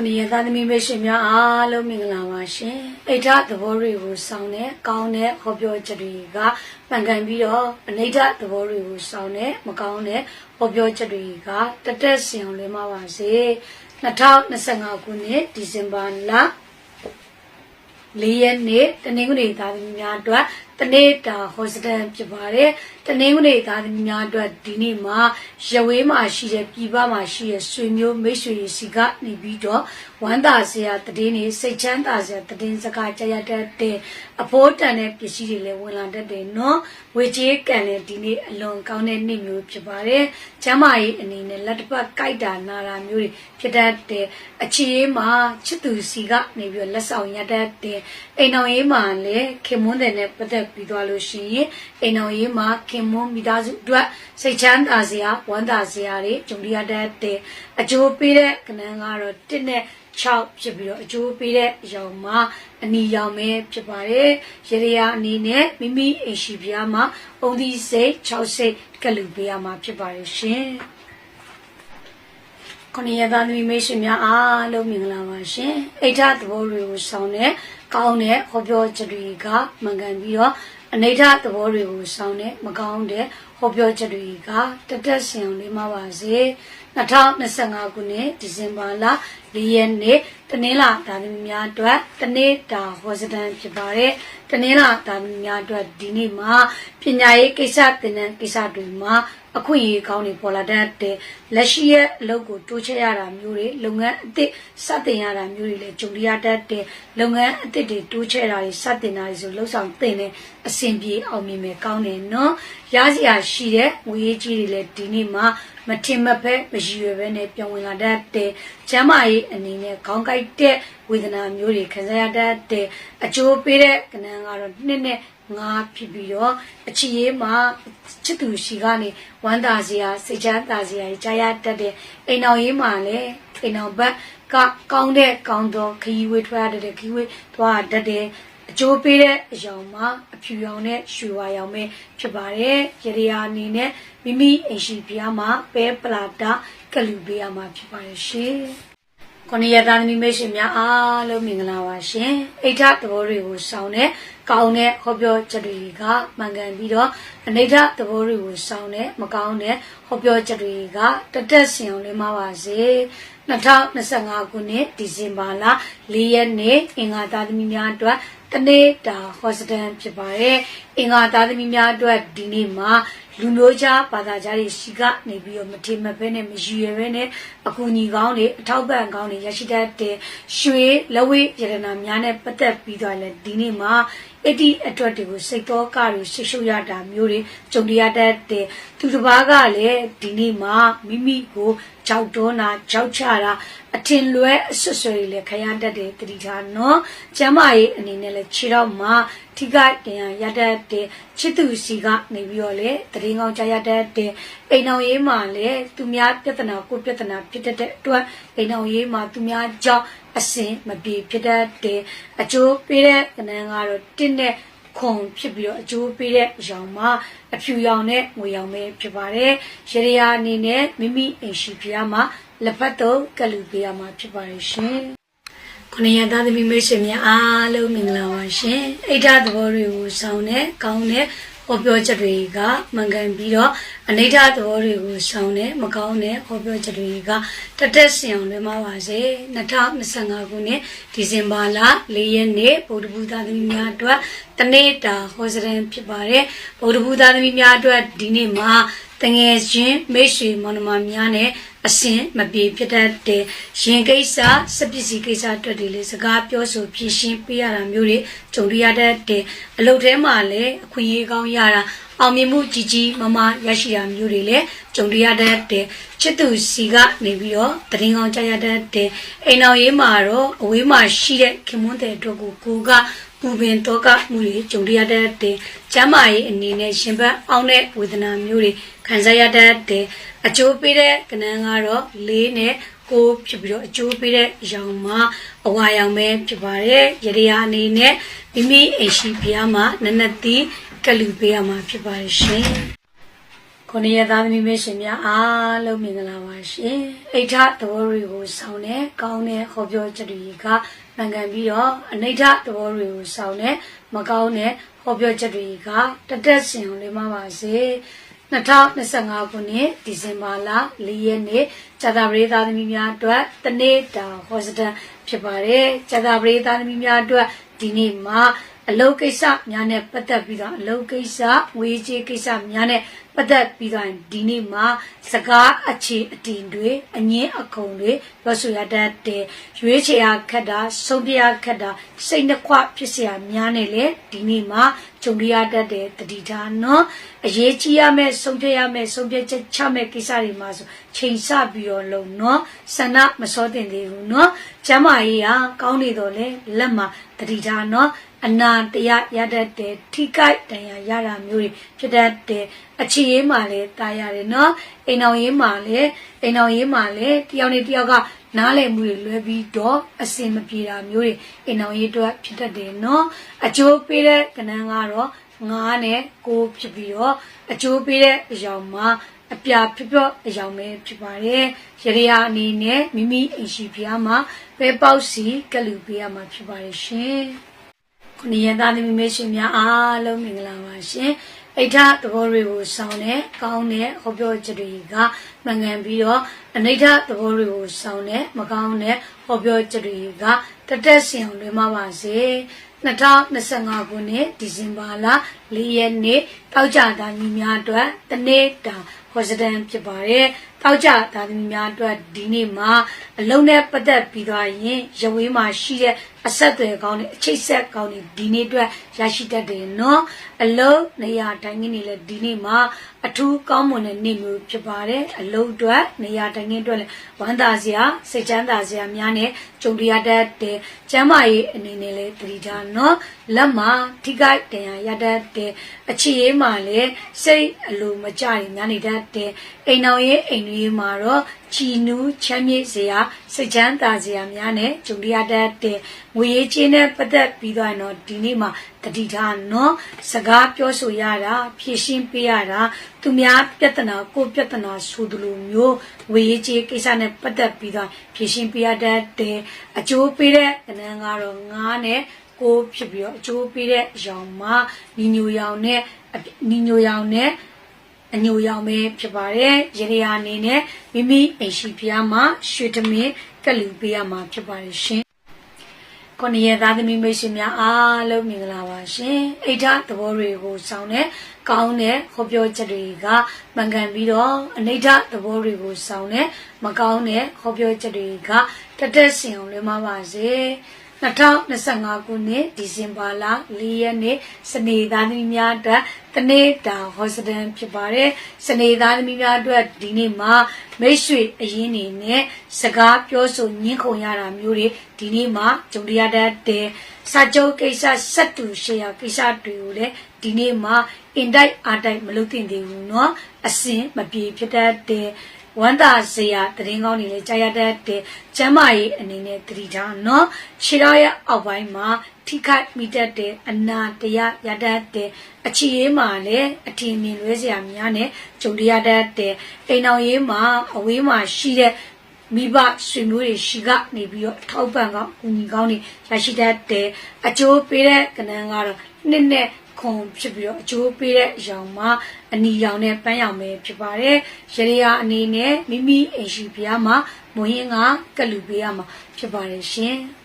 ခုနှစ်ရက်သားသမီးမိတ်ဆွေများအားလုံးမင်္ဂလာပါရှင်အိဋ္ဌသဘောတွေကိုစောင်းတဲ့ကောင်းတဲ့ဟောပြောချက်တွေကပန်ကန်ပြီးတော့အနိဋ္ဌသဘောတွေကိုစောင်းတဲ့မကောင်းတဲ့ဟောပြောချက်တွေကတတက်စင်အောင်လွှဲမပါစေ2025ခုနှစ်ဒီဇင်ဘာလ၄ရက်နေ့တနင်္ဂနွေသားသမီးများအတွက်တနေ့တာဟောစတန်ဖြစ်ပါတယ် တနင်္ဂနွေသားသမီးများအတွက်ဒီနေ့မှာရဝေးမှာရှိတဲ့ပြည်ပမှာရှိတဲ့ဆွေမျိုးမိတ်ဆွေတွေစီကနေပြီးတော့ဝမ်းသာစရာတည်င်းတွေစိတ်ချမ်းသာစရာတည်င်းစကားကြရတတ်တဲ့အဖို့တန်တဲ့ပစ္စည်းတွေလည်းဝင်လာတတ်တယ်နော်ဝေကြီးကံလည်းဒီနေ့အလွန်ကောင်းတဲ့နေ့မျိုးဖြစ်ပါတယ်ကျမ်းမာရေးအနေနဲ့လက်တစ်ပတ်ကြိုက်တာနာတာမျိုးတွေဖြစ်တတ်တဲ့အခြေရေးမှာချစ်သူစီကနေပြီးတော့လက်ဆောင်ရတတ်တဲ့အိမ်တော်ရေးမှာလည်းခင်မွန်းတဲ့နဲ့ပတ်သက်ပြီးသွားလို့ရှိရင်အိမ်တော်ရေးမှာခင်မွန်းမိသားစုအတွက်စိတ်ချမ်းသာစရာဝမ်းသာစရာတွေကြုံရတတ်တဲ့အကျိုးပေးတဲ့ကဏ္ဍကတော့တစ်နဲ့6ဖြစ်ပြီးတော့အကျိုးပေးတဲ့အရောင်မှာအနီရောင်ပဲဖြစ်ပါတယ်ရေရရာအနေနဲ့မိမိအိမ်ရှိပြားမှာပုံသီးစိတ်6စိတ်ကလူပေးရမှာဖြစ်ပါတယ်ရှင်ခொနည်းသားသမီးမိတ်ဆွေများအားလုံးမင်္ဂလာပါရှင်အိဋ္ဌသဘောတွေကိုဆောင်တဲ့ကောင်းတဲ့ဟောပြောချက်တွေကမှန်ကန်ပြီးတော့ အနိဋ္ဌသဘောတွေကိုဆောင်တဲ့မကောင်းတဲ့ဟောပြောချက်တွေကတတက်ဆင်အောင်လေးမပါစေ2025ခုနှစ်ဒီဇင်ဘာလ၄ရက်နေ့တနင်္လာဒါသမီးများအတွက်တနေ့တာဟောစတန်ဖြစ်ပါတယ်တနင်္လာဒါသမီးများအတွက်ဒီနေ့မှာပညာရေးကိစ္စသင်တန်းကိစ္စတွေမှာ အခွင့်အရေးကောင်းတွေပေါ်လာတတ်တဲ့လက်ရှိရဲ့အလုပ်ကိုတိုးချဲ့ရတာမျိုးတွေလုပ်ငန်းအသစ်စတင်ရတာမျိုးတွေလည်းကြုံရတတ်တဲ့လုပ်ငန်းအသစ်တွေတိုးချဲ့တာတွေစတင်တာတွေဆိုလှုပ်ဆောင်သင်တဲ့အဆင်ပြေအောင်မြင်မယ်ကောင်းတယ်နော်ရစရာရှိတဲ့ငွေကြီးတွေလည်းဒီနေ့မှာမထင်မဖက်မရည်ရွယ်ပဲနဲ့ပြောင်းဝင်လာတတ်တဲ့ကျမ်းမာရေးအနေနဲ့ခေါင်းကိုက်တဲ့ဝေဒနာမျိုးတွေခံစားရတတ်တဲ့အကျိုးပေးတဲ့ကဏ္ဍကတော့နှစ်နဲ့ ငါဖြစ်ပြီးတော့အချီရေးမှာချစ်သူရှိကနေဝမ်းသာစရာစိတ်ချမ်းသာစရာကြားရတတ်တဲ့အိမ်တော်ရေးမှာလည်းအိမ်တော်ဘက်ကကောင်းတဲ့ကောင်းသောခရီးဝေးထွက်ရတဲ့ခရီးဝေးသွားတတ်တဲ့အကျိုးပေးတဲ့အရောင်မှာအဖြူရောင်နဲ့ရွှေဝါရောင်ပဲဖြစ်ပါတယ်ရရယာအနေနဲ့မိမိအိမ်ရှိဖျားမှာပဲပလာတာကလူပေးရမှာဖြစ်ပါတယ်ရှင် ခொနည်းရသားသမီးမိတ်ဆွေများအားလုံးမင်္ဂလာပါရှင်အိဋ္ဌသဘောတွေကိုစောင်းတဲ့ကောင်းတဲ့ဟောပြောချက်တွေကမှန်ကန်ပြီးတော့အနိဋ္ဌသဘောတွေကိုစောင်းတဲ့မကောင်းတဲ့ဟောပြောချက်တွေကတတက်ဆင်အောင်လေးမပါစေ2025ခုနှစ်ဒီဇင်ဘာလ4ရက်နေ့အင်္ဂါသားသမီးများအတွက်တနေ့တာဟောစတန်ဖြစ်ပါတယ်အင်္ဂါသားသမီးများအတွက်ဒီနေ့မှာ လူမျိုးခြားဘာသာခြားတွေရှိကနေပြီးတော့မထေမဖဲနဲ့မရည်ရွယ်ပဲနဲ့အကူအညီကောင်းတွေအထောက်ပံ့ကောင်းတွေရရှိတတ်တဲ့ရွှေလက်ဝဲရတနာများနဲ့ပတ်သက်ပြီးတော့လည်းဒီနေ့မှာအဲ့ဒီအတွက်တွေကိုစိတ်တော်ကတွေဆိတ်ရှုပ်ရတာမျိုးတွေကြုံရတတ်တဲ့သူတစ်ပါးကလည်းဒီနေ့မှာမိမိကိုကြောက်တွန်းတာကြောက်ချတာအထင်လွဲအဆွဆွဲတွေလည်းခရတတ်တဲ့တတိထားနော်ကျမ်းမာရေးအနေနဲ့လည်းခြေတော့မှာ ထိကတင်ရတတ်တဲ့ချစ်သူစီကနေပြီးတော့လေတရင်ကောင်းကြရတတ်တဲ့အိမ်တော်ရေးမှာလည်းသူများပြဿနာကိုပြဿနာဖြစ်တတ်တဲ့အတွက်အိမ်တော်ရေးမှာသူများကြောင့်အစင်မပြေဖြစ်တတ်တဲ့အကျိုးပေးတဲ့ကဏ္ဍကတော့တင်းတဲ့ခုံဖြစ်ပြီးတော့အကျိုးပေးတဲ့အရောင်မှာအဖြူရောင်နဲ့ငွေရောင်ပဲဖြစ်ပါတယ်။ရေရာအနေနဲ့မိမိအိမ်ရှိဖျားမှာလက်ဖက်တော့ကလူပေးရမှာဖြစ်ပါတယ်ရှင်။ ခொနရသားသမီးမိတ်ဆွေများအားလုံးမင်္ဂလာပါရှင်။အိဋ္ဌသဘောတွေကိုစောင်းတဲ့ကောင်းတဲ့ဟောပြောချက်တွေကမှန်ကန်ပြီးတော့အနိဋ္ဌသဘောတွေကိုစောင်းတဲ့မကောင်းတဲ့ဟောပြောချက်တွေကတတက်ဆင်အောင်လွှဲမပါစေ2025ခုနှစ်ဒီဇင်ဘာလ4ရက်နေ့ဗုဒ္ဓဘုရားသမီးများအတွက်တနေ့တာဟောစရန်ဖြစ်ပါတယ်ဗုဒ္ဓဘုရားသမီးများအတွက်ဒီနေ့မှာတငယ်ချင်းမိတ်ဆွေမောင်နှမများနဲ့ အစင်မပြေဖြစ်တတ်တဲ့ရင်ကိစ္စစပစ္စည်းကိစ္စအတွက်တွေလေစကားပြောဆိုဖြည့်ရှင်းပေးရတာမျိုးတွေကြုံရတတ်တဲ့အလုပ်ထဲမှာလည်းအခွင့်အရေးကောင်းရတာအောင်မြင်မှုကြီးကြီးမမရရှိတာမျိုးတွေလည်းကြုံရတတ်တဲ့ချစ်သူစီကနေပြီးတော့တရင်ကောင်းကြရတတ်တဲ့အိမ်တော်ရေးမှာတော့အဝေးမှာရှိတဲ့ခင်မွန်းတဲ့အတွက်ကိုကိုကပူပင်တော့ကမှုတွေကြုံရတတ်တဲ့ကျမ်းမာရေးအနေနဲ့ရှင်ဘတ်အောင်တဲ့ဝေဒနာမျိုးတွေခံစားရတတ်တဲ့ အကျိုးပေးတဲ့ကဏ္ဍကတော့၄နဲ့ကိုဖြစ်ပြီးတော့အကျိုးပေးတဲ့ရောင်မှာအဝါရောင်ပဲဖြစ်ပါတယ်ရရယာအနေနဲ့မိမိအိမ်ရှိဖျားမှာနနသီကလူပေးရမှာဖြစ်ပါတယ်ရှင်ခொနည်းသားသမီးမရှင်များအားလုံးမင်္ဂလာပါရှင်အိဋ္ဌသဘောတွေကိုဆောင်းတဲ့ကောင်းတဲ့ဟောပြောချက်တွေကမှန်ကန်ပြီးတော့အနိဋ္ဌသဘောတွေကိုဆောင်းတဲ့မကောင်းတဲ့ဟောပြောချက်တွေကတတက်စင်အောင်လေးမပါစေ 2025ခုနှစ်ဒီဇင်ဘာလ4ရက်နေ့ဇာတာပရိသတ်သမီးများအတွက်တနေ့တာဟောစတန်ဖြစ်ပါတယ်ဇာတာပရိသတ်သမီးများအတွက်ဒီနေ့မှာအလုပ်ကိစ္စများနဲ့ပတ်သက်ပြီးတော့အလုပ်ကိစ္စဝေးကြီးကိစ္စများနဲ့ပတ်သက်ပြီးတော့ဒီနေ့မှာစကားအခြေအတင်တွေအငင်းအခုံတွေပြောဆိုရတတ်တဲ့ရွေးချယ်ရခက်တာဆုံးဖြတ်ရခက်တာစိတ်နှခွဖြစ်เสียများနဲ့လေဒီနေ့မှာ ကြုံရတတ်တဲ့တတိထားနော်အရေးကြီးရမယ့်ဆုံးဖြတ်ရမယ့်ဆုံးဖြတ်ချက်ချမယ့်ကိစ္စတွေမှာဆိုချိန်ဆပြီးတော့လုံနော်ဆန္ဒမစောတင်သေးဘူးနော်ကျမ်းမာရေးဟာကောင်းနေတော့လေလက်မှာတတိထားနော် အနာတရားရတတ်တဲ့ထိကိုက်တရားရတာမျိုးတွေဖြစ်တတ်တဲ့အခြေရေးမှာလည်းတာရတယ်နော်အိမ်အောင်ရေးမှာလည်းအိမ်အောင်ရေးမှာလည်းတယောက်နဲ့တယောက်ကနားလည်မှုတွေလွဲပြီးတော့အစင်မပြေတာမျိုးတွေအိမ်အောင်ရေးအတွက်ဖြစ်တတ်တယ်နော်အကျိုးပေးတဲ့ကဏ္ဍကတော့9နဲ့9ဖြစ်ပြီးတော့အကျိုးပေးတဲ့အကြောင်းမှာအပြာဖြစ်ဖြစ်အကြောင်းပဲဖြစ်ပါတယ်ရရယာအနေနဲ့မိမိအိမ်ရှိဖျားမှာပဲပေါက်စီကလူပေးရမှာဖြစ်ပါတယ်ရှင် ခုနှစ်ရသားသမီးမေရှင်များအားလုံးမင်္ဂလာပါရှင်အိဋ္ဌသဘောတွေကိုစောင်းတဲ့ကောင်းတဲ့ဟောပြောချက်တွေကမှန်ကန်ပြီးတော့အနိဋ္ဌသဘောတွေကိုစောင်းတဲ့မကောင်းတဲ့ဟောပြောချက်တွေကတတက်စင်အောင်လွှဲမပါစေ2025ခုနှစ်ဒီဇင်ဘာလ4ရက်နေ့တောက်ကြတာညီများအတွက်တနေ့တာဟောစတန်ဖြစ်ပါတယ် တောက်ကြတာညီများအတွက်ဒီနေ့မှာအလုံးနဲ့ပတ်သက်ပြီးသွားရင်ရဝေးမှာရှိတဲ့အဆက်အသွယ်ကောင်းတဲ့အချိတ်ဆက်ကောင်းတွေဒီနေ့အတွက်ရရှိတတ်တယ်နော်အလုံးနေရာတိုင်းကြီးနေလဲဒီနေ့မှာ အထူးကောင်းမွန်တဲ့နေ့မျိုးဖြစ်ပါတယ်အလုံးအတွက်နေရာတိုင်းကြီးအတွက်လဲဝမ်းသာစရာစိတ်ချမ်းသာစရာများနဲ့ကြုံရတတ်တဲ့ကျမ်းမာရေးအနေနဲ့လဲတတိထားနော်လက်မှာထိခိုက်တရားရတတ်တဲ့အခြေရေးမှာလဲစိတ်အလိုမကြရင်များနေတတ်တဲ့အိမ်တော်ရေးအိမ်တွေမှာတော့ ချီနူးချမ်းမြေ့စရာစိတ်ချမ်းသာစရာများနဲ့ကြုံရတတ်တဲ့ငွေရေးချင်းနဲ့ပတ်သက်ပြီးတော့တော့ဒီနေ့မှာတတိထားနော်စကားပြောဆိုရတာဖြည့်ရှင်းပေးရတာသူများပြဿနာကိုပြဿနာဆိုသလိုမျိုးငွေရေးချင်းကိစ္စနဲ့ပတ်သက်ပြီးတော့ဖြည့်ရှင်းပေးရတဲ့အကျိုးပေးတဲ့ကဏ္ဍကတော့ငားနဲ့ကိုဖြစ်ပြီးတော့အကျိုးပေးတဲ့အရောင်မှာညီညိုရောင်နဲ့ညီညိုရောင်နဲ့ အညိုရောင်ပဲဖြစ်ပါတယ်ရေရရာအနေနဲ့မိမိအိမ်ရှိဖျားမှာရွှေသမင်းကလူပေးရမှာဖြစ်ပါတယ်ရှင်ခொနည်းသားသမီးမိတ်ဆွေများအားလုံးမင်္ဂလာပါရှင်အိဋ္ဌသဘောတွေကိုစောင်းတဲ့ကောင်းတဲ့ဟောပြောချက်တွေကမှန်ကန်ပြီးတော့အနိဋ္ဌသဘောတွေကိုစောင်းတဲ့မကောင်းတဲ့ဟောပြောချက်တွေကတတက်စင်အောင်လွှဲမပါစေ 2025ခုနှစ်ဒီဇင်ဘာလ4ရက်နေ့စနေသားသမီးများအတွက်တနေ့တာဟောစတန်ဖြစ်ပါတယ်စနေသားသမီးများအတွက်ဒီနေ့မှာမိတ်ဆွေအရင်နေနဲ့စကားပြောဆိုညှင်းခုန်ရတာမျိုးတွေဒီနေ့မှာကြုံရတတ်တဲ့စာချုပ်ကိစ္စဆက်တူရှယ်ယာကိစ္စတွေကိုလည်းဒီနေ့မှာအင်တိုက်အားတိုက်မလုပ်သင့်သေးဘူးเนาะအစင်မပြေဖြစ်တတ်တဲ့ ဝမ်းသာစရာသတင်းကောင်းတွေလည်းကြားရတတ်တယ်ကျမ်းမာရေးအနေနဲ့သတိထားနော်ခြေတော်ရဲ့အောက်ပိုင်းမှာထိခိုက်မိတတ်တဲ့အနာတရားရတတ်တဲ့အခြေရေးမှာလည်းအထင်မြင်လွဲစရာများနဲ့ကြုံရတတ်တဲ့အိမ်တော်ရေးမှာအဝေးမှာရှိတဲ့မိဘဆွေမျိုးတွေရှိကနေပြီးတော့ထောက်ပံ့ကောင်းအကူအညီကောင်းတွေရရှိတတ်တယ်အကျိုးပေးတဲ့ကဏ္ဍကတော့နှစ်နဲ့ ခွန်ဖြစ်ပြီးတော့အကျိုးပေးတဲ့အရောင်မှာအနီရောင်နဲ့ပန်းရောင်ပဲဖြစ်ပါတယ်။ရရအနေနဲ့မိမိအိမ်ရှိဖျားမှာမွေးရင်ကကလူပေးရမှာဖြစ်ပါတယ်ရှင်။